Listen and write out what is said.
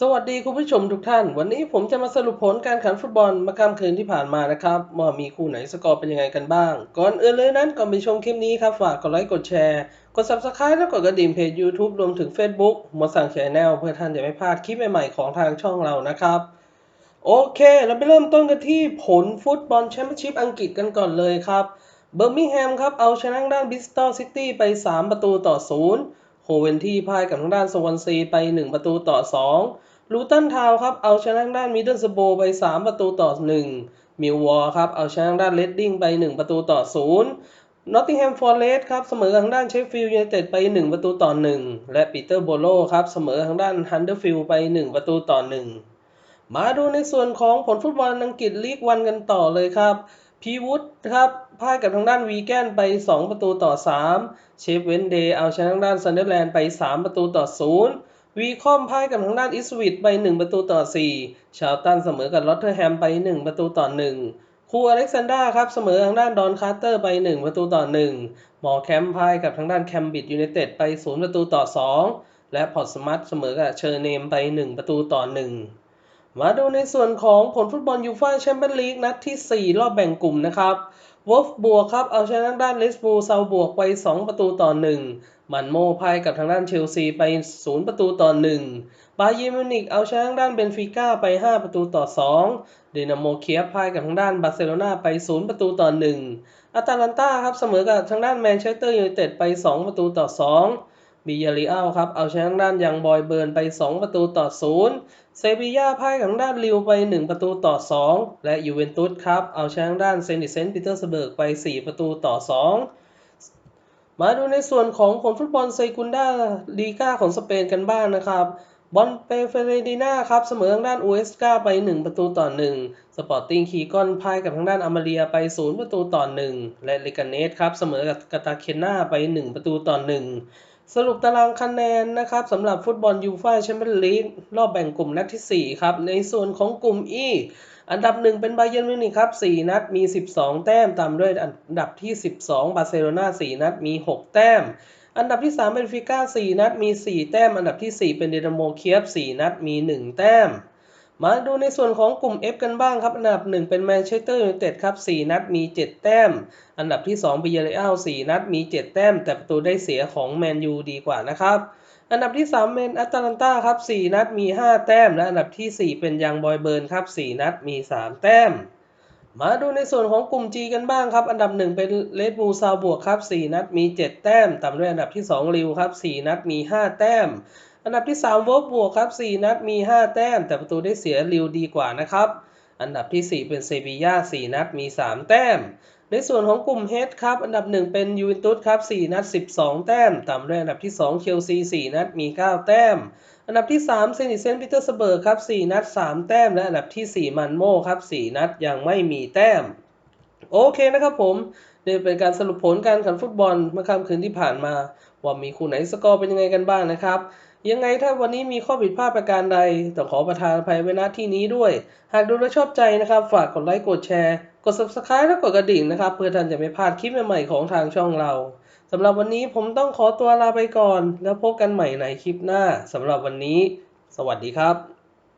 สวัสดีคุณผู้ชมทุกท่าน วันนี้ผมจะมาสรุปผลการแข่งขันฟุตบอลเมื่อค่ำคืนที่ผ่านมานะครับว่ามีคู่ไหนสกอร์เป็นยังไงกันบ้าง ก่อนอื่นเลยนั้นก่อนไปชมคลิปนี้ครับ ฝากกดไลค์กดแชร์ กด subscribe และกดกระดิ่งเพจ YouTube รวมถึง Facebook มดสั่งแชนแนลเพื่อท่านจะไม่พลาดคลิปใหม่ๆของทางช่องเรานะครับ โอเค เราไปเริ่มต้นกันที่ผลฟุตบอลแชมเปี้ยนชิพอังกฤษกันก่อนเลยครับเบอร์มิงแฮมครับเอาชนะด้านบิสตอลซิตี้ไป 3 ประตูต่อ 0 โคเวนที่พ่ายกับทางด้านสวอนซีไป 1 ประตูต่อ 2 ลูตันทาวครับเอาชนะทางด้านมิดเดิลสโบไป 3 ประตูต่อ 1 มิลวอร์ครับเอาชนะทางด้านเลดดิ้งไป 1 ประตูต่อ 0นอตติงแฮมฟอร์เรสต์ครับเสมอทางด้านเชฟฟิลด์ยูไนเต็ดไป 1 ประตูต่อ 1 และปีเตอร์โบโลครับเสมอทางด้านฮันเดอร์ฟิลด์ไป 1 ประตูต่อ 1 มาดูในส่วนของผลฟุตบอลอังกฤษลีกวันกันต่อเลยครับ พีวูดครับพ่ายกับทางด้านวีแกนไป 2 ประตูต่อ 3 เชฟเวนเดย์เอาชนะทางด้านซันเดอร์แลนด์ไป 3 ประตูต่อ 0 วีคอมพ่ายกับทางด้านอิสวิตไป 1 ประตูต่อ 4 ชาวตันเสมอกับลอตเทอร์แฮมไป 1 ประตูต่อ 1 คูอเล็กซานดราครับเสมอทางด้านดอนคาร์เตอร์ไป 1 ประตูต่อ 1 มอแคมพ่ายกับทางด้านแคมบิดยูไนเต็ดไป 0 ประตูต่อ 2 และพอร์ตสมัตเสมอกับเชอร์เนมไป 1 ประตูต่อ 1 มาดูในส่วนของผลฟุตบอลยูฟ่าแชมเปี้ยนลีกนัดที่ 4 รอบแบ่งกลุ่มนะครับวอฟบวกครับ เอาชนะด้านลิสบูเซาบวกไป 2 ประตูต่อ 1 มันโมพายกับทางด้านเชลซีไป 0 ประตูต่อ 1 บาเยมิวนิกเอาชนะด้านเบนฟิก้าไป 5 ประตูต่อ 2 เดนาโมเคียพายกับทางด้านบาร์เซโลนาไป 0 ประตูต่อ 1 อาตาลันตาครับเสมอกับทางด้านแมนเชสเตอร์ยูไนเต็ดไป 2 ประตูต่อ 2 บิยาริอัลครับ เอาชนะด้านยังบอยเบิร์นไป 2 ประตูต่อ 0 เซบีย่าพ่ายกับทางด้านลิวไป 1 ประตูต่อ 2 และยูเวนตุสครับ เอาชนะด้านเซนติเซนต์ปีเตอร์สเบิร์กไป 4 ประตูต่อ 2 มาดูในส่วนของผลฟุตบอลเซกุนดาลีกาของสเปนกันบ้างนะครับบอลเปเฟเรดิน่าครับ เสมอทางด้านอูเอสกาไป 1 ประตูต่อ 1 สปอร์ติ้งคีกอนพ่ายกับทางด้านอามาเรียไป 0 ประตูต่อ 1 และเลกาเนสครับ เสมอกับกาตาเคนนาไป 1 ประตูต่อ 1 สรุปตารางคะแนนนะครับสำหรับฟุตบอลยูฟ่าแชมเปี้ยนลีกรอบแบ่งกลุ่มนัดที่ 4 ครับ ในส่วนของกลุ่ม E อันดับ 1 เป็นไบเยร์นมิวนิกครับ 4 นัดมี 12 แต้มตามด้วยอันดับที่ 12 บาร์เซโลนา4 นัดมี 6 แต้ม อันดับที่ 3 เป็นฟิก้า 4 นัดมี 4 แต้ม อันดับที่ 4 เป็นเดนาโมเคียฟ 4 นัดมี 1 แต้ม มาดูในส่วนของกลุ่ม F กันบ้างครับ อันดับ 1 เป็นแมนเชสเตอร์ยูไนเต็ดครับ4นัดมี 7 แต้ม อันดับที่2เป็นเยเรอัล4นัดมี 7 แต้ม แต่ประตูได้เสียของแมนยูดีกว่านะครับ อันดับที่3เป็นแอตแลนตาครับ4นัดมี 5 แต้ม และอันดับที่ 4 เป็นยังบอยเบิร์นครับ4นัดมี 3 แต้ม มาดูในส่วนของกลุ่ม G กันบ้างครับ อันดับ 1 เป็นเลดบูซาวบวกครับ4นัดมี 7 แต้มตามด้วยอันดับที่2ริวครับ4นัดมี 5 แต้ม อันดับที่ 3 เวิร์บบวกครับ 4 นัดมี 5 แต้ม แต่ประตูได้เสียริวดีกว่านะครับ อันดับที่ 4 เป็นเซบีย่า4นัดมี 3 แต้ม ในส่วนของกลุ่ม H ครับ อันดับ 1 เป็นยูเวนตุสครับ 4 นัด 12 แต้ม ตามด้วยอันดับที่ 2 เชลซี 4 นัดมี 9 แต้ม อันดับที่ 3 เซนิเซนต์ปีเตอร์สเบิร์กครับ 4 นัด 3 แต้ม และอันดับที่ 4 มันโมครับ 4 นัดยังไม่มีแต้ม โอเคนะครับผม นี่เป็นการสรุปผลการแข่งขันฟุตบอลเมื่อค่ำคืนที่ผ่านมา ว่ามีคู่ไหนสกอร์เป็นยังไงกันบ้างนะครับ ยังไงถ้าวันนี้มีข้อผิดพลาดประการใดต้องขอประทานอภัยไว้ณที่นี้ด้วย หากดูแล้วชอบใจนะครับ ฝากกดไลค์กดแชร์ กด subscribe และกดกระดิ่งนะครับ เพื่อท่านจะไม่พลาดคลิปใหม่ๆของทางช่องเราสำหรับวันนี้ผมต้องขอตัวลาไปก่อน แล้วพบกันใหม่ในคลิปหน้าสำหรับวันนี้ สวัสดีครับ